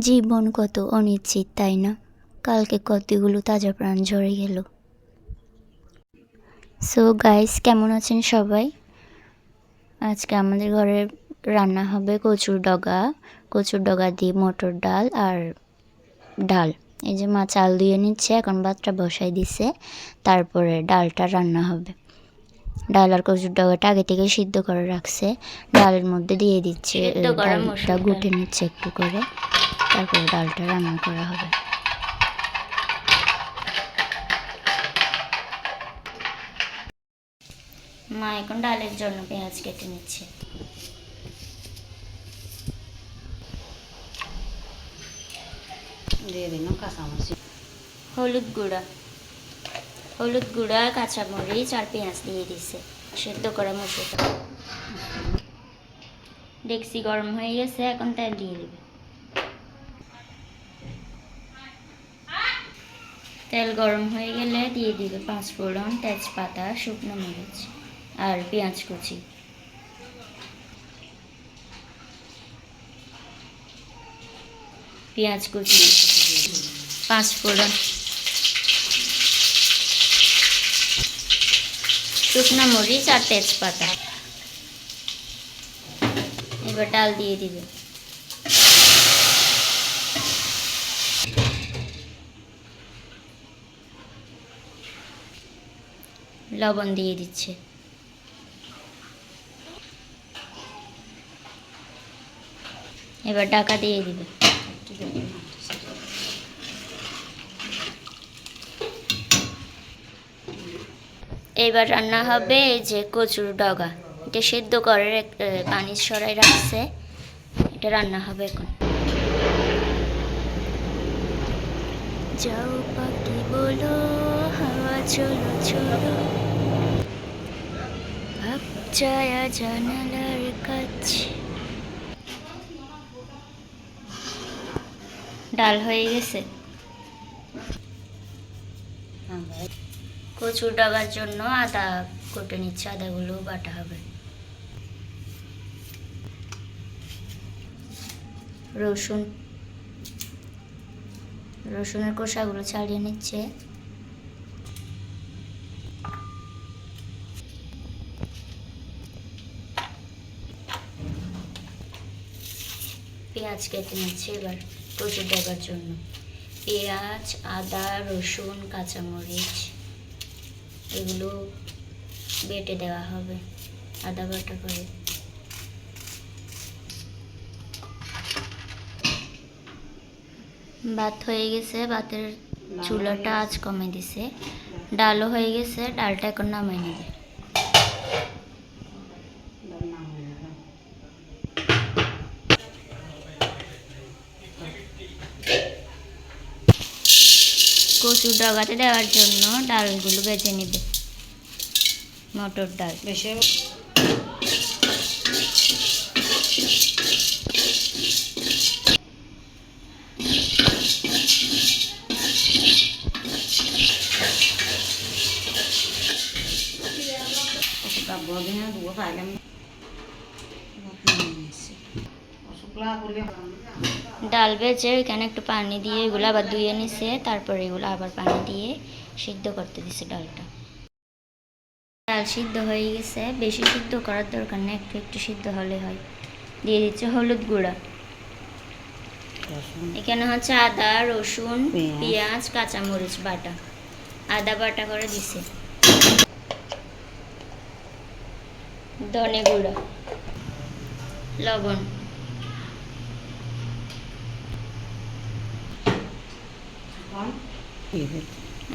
জীবন কত অনিশ্চিত, তাই না? কালকে কতগুলো তাজা প্রাণ ঝরে গেল। সো গাইস কেমন আছেন সবাই? আজকে আমাদের ঘরে রান্না হবে কচুর ডগা। কচুর ডগা দিয়ে মটর ডাল আর ডাল। এই যে মা চাল দিয়ে নিচ্ছে, এখন ভাতটা বসাই দিছে। তারপরে ডালটা রান্না হবে। ডাল আর কচুর ডগাটা আগে থেকে সিদ্ধ করে রাখছে। ডালের মধ্যে দিয়ে দিচ্ছে সিদ্ধ ডালটা গুটে নিচ্ছে একটু করে। তারপরে ডালটা রান্না করা হবে। মা এখন ডালের জন্য পেঁয়াজ কেটে নিচ্ছে। দিয়ে দিন কাঁচামরিচ। হলুদ গুঁড়া। হলুদ গুঁড়া, কাঁচামরিচ আর পেঁয়াজ দিয়ে দিছে। সেদ্ধ করা মসুরটা ডেক্সি গরম হয়ে গেছে, এখন তেল দিয়ে দিবে। তেল গরম হয়ে গেলে দিয়ে দিবে পাঁচ ফোড়ন, তেজপাতা, শুকনো মরিচ আর পেঁয়াজ কুচি। পেঁয়াজ কুচি পাঁচ শুকনো মরিচ আর তেজপাতা। এবার ডাল দিয়ে দিবে। লবণ দিয়ে দিচ্ছে। এবার ডাকা দিয়ে দিবে। এবার রান্না হবে যে কচুর ডগা। এটা সেদ্ধ করে রেখ- এ, পানির সরাই রাখছে। এটা রান্না হবে এখন। যাও পাখি বলো হাওয়া চলো চলো। ভাব ছায়া জানালার কাছে। ডাল হয়ে গেছে। কচুর ডাগার জন্য আদা কুটে নিচ্ছে, আদাগুলো বাটা হবে। রসুন। রসুনের কোষাগুলো ছাড়িয়ে নিচ্ছে। পেঁয়াজ কেটে নিচ্ছে এবার কচুর ডাগার জন্য। পেঁয়াজ, আদা, রসুন, কাঁচামরিচ। এগুলো বেটে দেওয়া হবে আদা বাটা করে। ভাত হয়ে গেছে ভাতের চুলাটা আজ কমে দিছে। ডালও হয়ে গেছে ডালটা এখন নামাই নেবে। কচুর ডগাতে দেওয়ার জন্য ডালগুলো বেজে নেবে। মটর ডাল। বেশি দুটো খাইলাম। শুক্লা করলে ডাল বেজে ওইখানে একটু পানি দিয়ে এগুলো আবার ধুয়ে নিছে তারপরে এগুলো আবার পানি দিয়ে সিদ্ধ করতে দিছে ডালটা। ডাল সিদ্ধ হয়ে গেছে বেশি সিদ্ধ করার দরকার নেই একটু একটু সিদ্ধ হলে হয়। দিয়ে দিচ্ছে হলুদ গুঁড়া। এখানে হচ্ছে আদা রসুন পেঁয়াজ। পেঁয়াজ কাঁচামরিচ বাটা। আদা বাটা করে দিছে। ধনে গুঁড়া। লবণ।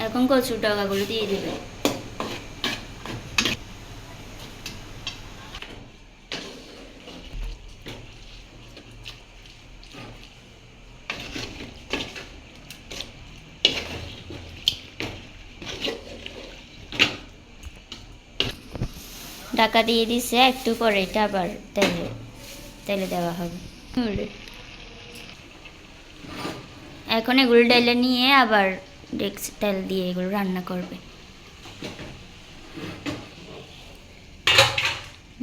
এখন কচুর ডগাগুলো দিয়ে দিবে। ঢাকা দিয়ে দিছে, একটু পরে এটা আবার তেলে তেলে দেওয়া হবে। এখন এগুলো ডাইলে নিয়ে আবার ডেক্স তেল দিয়ে এগুলো রান্না করবে।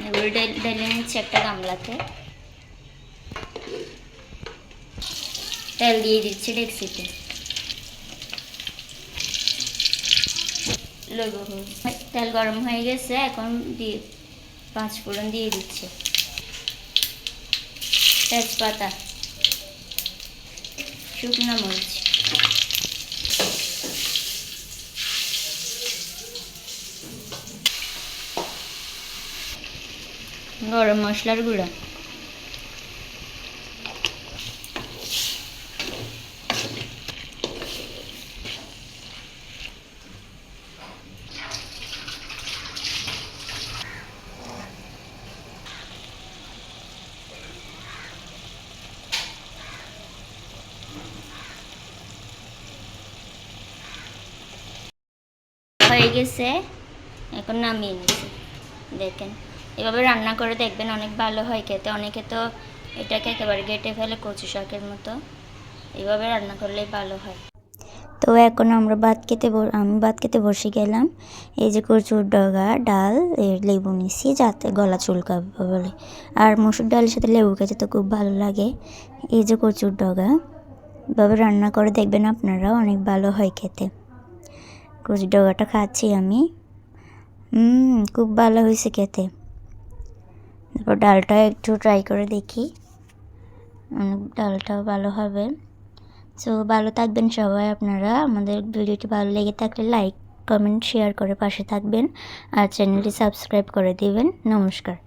এগুলো ডাইল- নিচ্ছে একটা গামলাতে। তেল দিয়ে দিচ্ছি ডেক্সিতে। তেল গরম হয়ে গেছে, এখন দিয়ে পাঁচ ফোড়ন দিয়ে দিচ্ছে। তেজপাতা। শুকনো মরিচ। গরম মশলার গুঁড়া। হয়ে গেছে। এখন নামিয়ে নিচ্ছি দেখেন, এভাবে রান্না করে দেখবেন অনেক ভালো হয় খেতে। অনেকে তো এটাকে একেবারে গেটে ফেলে কচু শাকের মতো। এভাবে রান্না করলেই ভালো হয়। তো এখন আমরা ভাত খেতে আমি ভাত খেতে বসে গেলাম। এই যে কচুর ডগা, ডাল, এর লেবু নিছি, যাতে গলা চুলকাবে বলে। আর মসুর ডালের সাথে লেবু খেতে তো খুব ভালো লাগে। এই যে কচুর ডগা, এভাবে রান্না করে দেখবেন আপনারা অনেক ভালো হয় খেতে। কচুর ডগাটা খাচ্ছি আমি। খুব ভালো হয়েছে খেতে। তারপর ডালটা একটু ট্রাই করে দেখি। ডালটাও ভালো হবে। সো ভালো থাকবেন সবাই আপনারা। আমাদের ভিডিওটি ভালো লেগে থাকলে লাইক কমেন্ট শেয়ার করে পাশে থাকবেন। আর চ্যানেলটি সাবস্ক্রাইব করে দিবেন। নমস্কার।